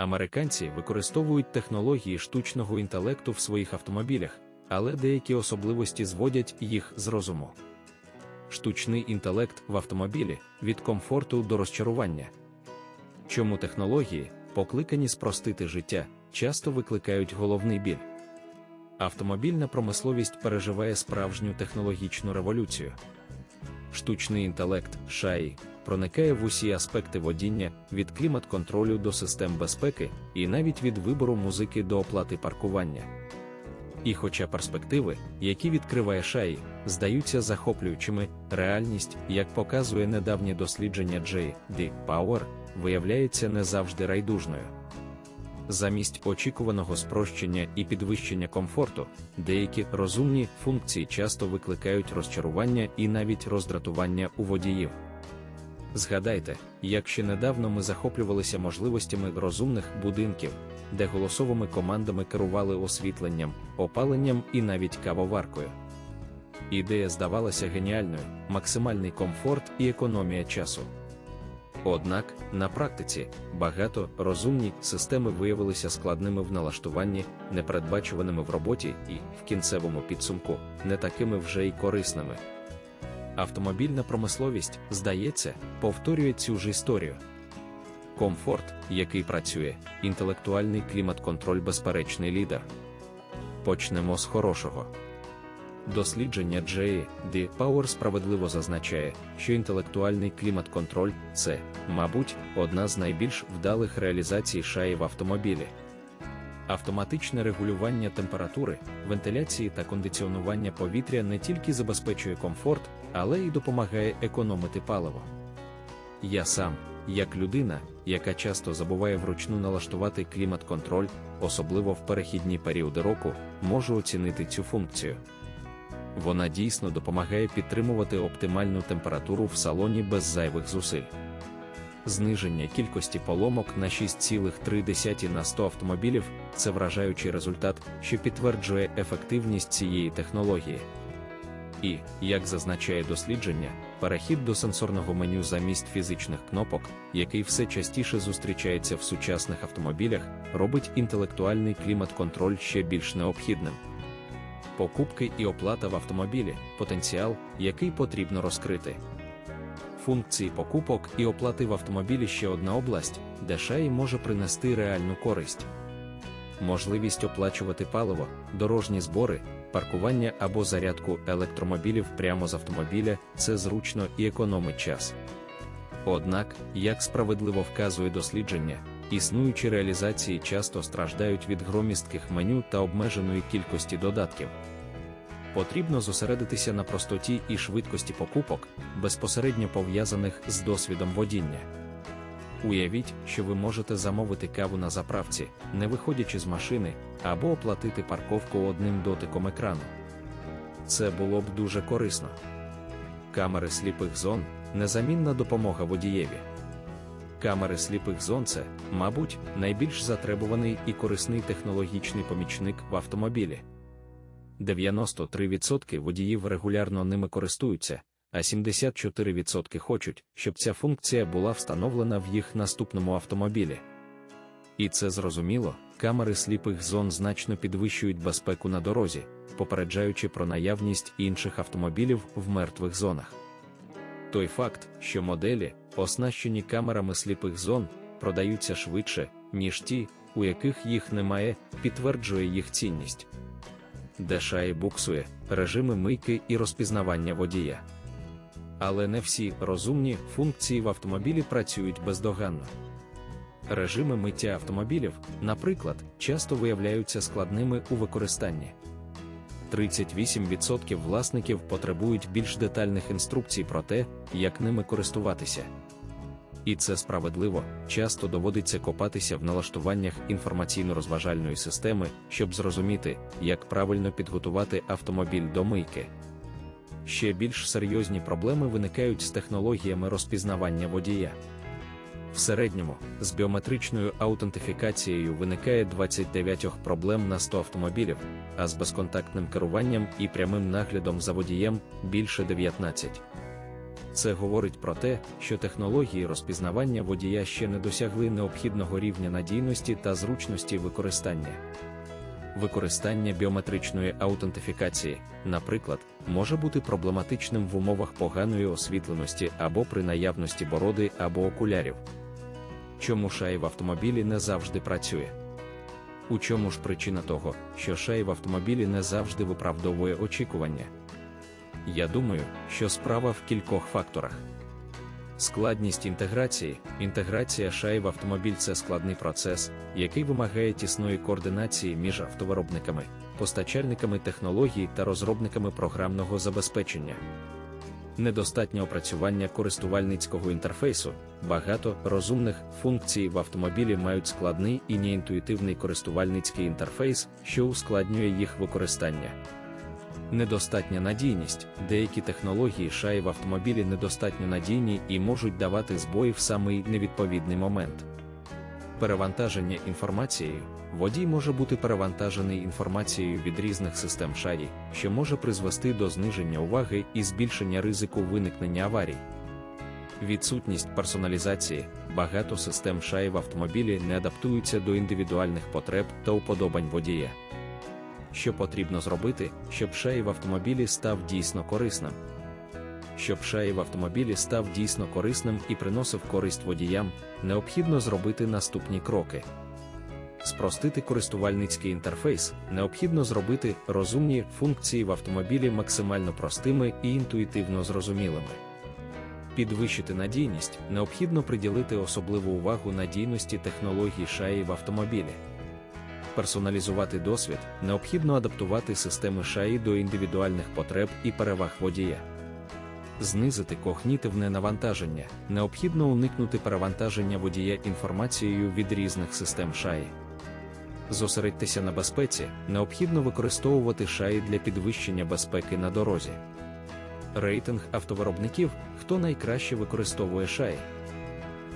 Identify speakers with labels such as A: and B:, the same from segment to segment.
A: Американці використовують технології штучного інтелекту в своїх автомобілях, але деякі особливості зводять їх з розуму. Штучний інтелект в автомобілі від комфорту до розчарування. Чому технології, покликані спростити життя, часто викликають головний біль? Автомобільна промисловість переживає справжню технологічну революцію. Штучний інтелект шаї проникає в усі аспекти водіння від клімат-контролю до систем безпеки і навіть від вибору музики до оплати паркування. І хоча перспективи, які відкриває шаї, здаються захоплюючими, реальність, як показує недавнє дослідження J.D. Power, виявляється не завжди райдужною. Замість очікуваного спрощення і підвищення комфорту, деякі розумні функції часто викликають розчарування і навіть роздратування у водіїв. Згадайте, як ще недавно ми захоплювалися можливостями розумних будинків, де голосовими командами керували освітленням, опаленням і навіть кавоваркою. Ідея здавалася геніальною, максимальний комфорт і економія часу. Однак, на практиці, багато розумні системи виявилися складними в налаштуванні, непередбачуваними в роботі і, в кінцевому підсумку, не такими вже й корисними. Автомобільна промисловість, здається, повторює цю ж історію. Комфорт, який працює, інтелектуальний клімат-контроль безперечний лідер. Почнемо з хорошого. Дослідження J. D. Power справедливо зазначає, що інтелектуальний клімат-контроль це, мабуть, одна з найбільш вдалих реалізацій шаї в автомобілі. Автоматичне регулювання температури, вентиляції та кондиціонування повітря не тільки забезпечує комфорт, але й допомагає економити паливо. Я сам, як людина, яка часто забуває вручну налаштувати клімат-контроль, особливо в перехідні періоди року, можу оцінити цю функцію. Вона дійсно допомагає підтримувати оптимальну температуру в салоні без зайвих зусиль. Зниження кількості поломок на 6,3 на 100 автомобілів це вражаючий результат, що підтверджує ефективність цієї технології. І, як зазначає дослідження, перехід до сенсорного меню замість фізичних кнопок, який все частіше зустрічається в сучасних автомобілях, робить інтелектуальний клімат-контроль ще більш необхідним. Покупки і оплата в автомобілі потенціал, який потрібно розкрити. Функції покупок і оплати в автомобілі ще одна область, де шаї може принести реальну користь. Можливість оплачувати паливо, дорожні збори, паркування або зарядку електромобілів прямо з автомобіля це зручно і економить час. Однак, як справедливо вказує дослідження, існуючі реалізації часто страждають від громістких меню та обмеженої кількості додатків. Потрібно зосередитися на простоті і швидкості покупок, безпосередньо пов'язаних з досвідом водіння. Уявіть, що ви можете замовити каву на заправці, не виходячи з машини, або оплатити парковку одним дотиком екрану. Це було б дуже корисно. Камери сліпих зон незамінна допомога водієві. Камери сліпих зон це, мабуть, найбільш затребуваний і корисний технологічний помічник в автомобілі. 93% водіїв регулярно ними користуються, а 74% хочуть, щоб ця функція була встановлена в їх наступному автомобілі. І це зрозуміло, камери сліпих зон значно підвищують безпеку на дорозі, попереджаючи про наявність інших автомобілів в мертвих зонах. Той факт, що моделі, оснащені камерами сліпих зон, продаються швидше, ніж ті, у яких їх немає, підтверджує їх цінність. Дешає буксує, режими мийки і розпізнавання водія. Але не всі розумні функції в автомобілі працюють бездоганно. Режими миття автомобілів, наприклад, часто виявляються складними у використанні. 38% власників потребують більш детальних інструкцій про те, як ними користуватися. І це справедливо, часто доводиться копатися в налаштуваннях інформаційно-розважальної системи, щоб зрозуміти, як правильно підготувати автомобіль до мийки. Ще більш серйозні проблеми виникають з технологіями розпізнавання водія. В середньому з біометричною аутентифікацією виникає 29 проблем на 100 автомобілів, а з безконтактним керуванням і прямим наглядом за водієм більше 19. Це говорить про те, що технології розпізнавання водія ще не досягли необхідного рівня надійності та зручності використання. Використання біометричної аутентифікації, наприклад, може бути проблематичним в умовах поганої освітленості або при наявності бороди або окулярів. Чому шай в автомобілі не завжди працює? У чому ж причина того, що шай в автомобілі не завжди виправдовує очікування? Я думаю, що справа в кількох факторах. Складність інтеграції. Інтеграція шай в автомобіль це складний процес, який вимагає тісної координації між автовиробниками, постачальниками технологій та розробниками програмного забезпечення. Недостатнє опрацювання користувальницького інтерфейсу. Багато розумних функцій в автомобілі мають складний і неінтуїтивний користувальницький інтерфейс, що ускладнює їх використання. Недостатня надійність. Деякі технології шаї в автомобілі недостатньо надійні і можуть давати збої в самий невідповідний момент. Перевантаження інформацією. Водій може бути перевантажений інформацією від різних систем шаї, що може призвести до зниження уваги і збільшення ризику виникнення аварій. Відсутність персоналізації. Багато систем шаї в автомобілі не адаптуються до індивідуальних потреб та уподобань водія що потрібно зробити, щоб шаї в автомобілі став дійсно корисним. Щоб шаї в автомобілі став дійсно корисним і приносив користь водіям, необхідно зробити наступні кроки. Спростити користувальницький інтерфейс, необхідно зробити розумні функції в автомобілі максимально простими і інтуїтивно зрозумілими. Підвищити надійність, необхідно приділити особливу увагу надійності технологій шаї в автомобілі персоналізувати досвід, необхідно адаптувати системи шаї до індивідуальних потреб і переваг водія. Знизити когнітивне навантаження, необхідно уникнути перевантаження водія інформацією від різних систем шаї. Зосередьтеся на безпеці, необхідно використовувати шаї для підвищення безпеки на дорозі. Рейтинг автовиробників, хто найкраще використовує шаї.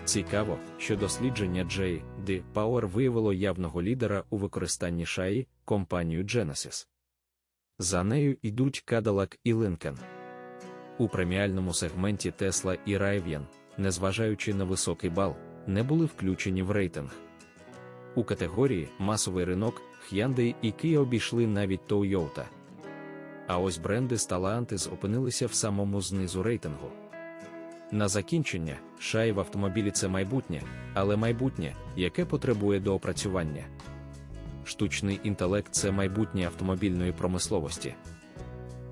A: Цікаво, що дослідження J.D. Power виявило явного лідера у використанні шаї компанію Genesis. За нею йдуть Cadillac і Lincoln. У преміальному сегменті Tesla і Rivian, незважаючи на високий бал, не були включені в рейтинг. У категорії масовий ринок Hyundai і Kia обійшли навіть Toyota. А ось бренди Stellantis опинилися в самому знизу рейтингу. На закінчення, шай в автомобілі це майбутнє, але майбутнє, яке потребує доопрацювання. Штучний інтелект це майбутнє автомобільної промисловості.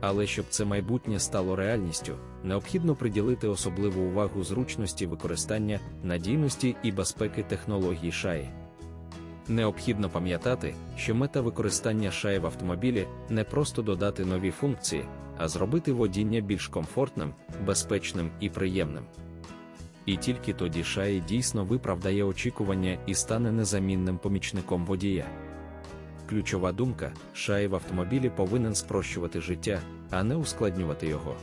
A: Але щоб це майбутнє стало реальністю, необхідно приділити особливу увагу зручності використання, надійності і безпеки технологій шаї. Необхідно пам'ятати, що мета використання шаї в автомобілі не просто додати нові функції, а зробити водіння більш комфортним, безпечним і приємним. І тільки тоді шаї дійсно виправдає очікування і стане незамінним помічником водія. Ключова думка: шаї в автомобілі повинен спрощувати життя, а не ускладнювати його.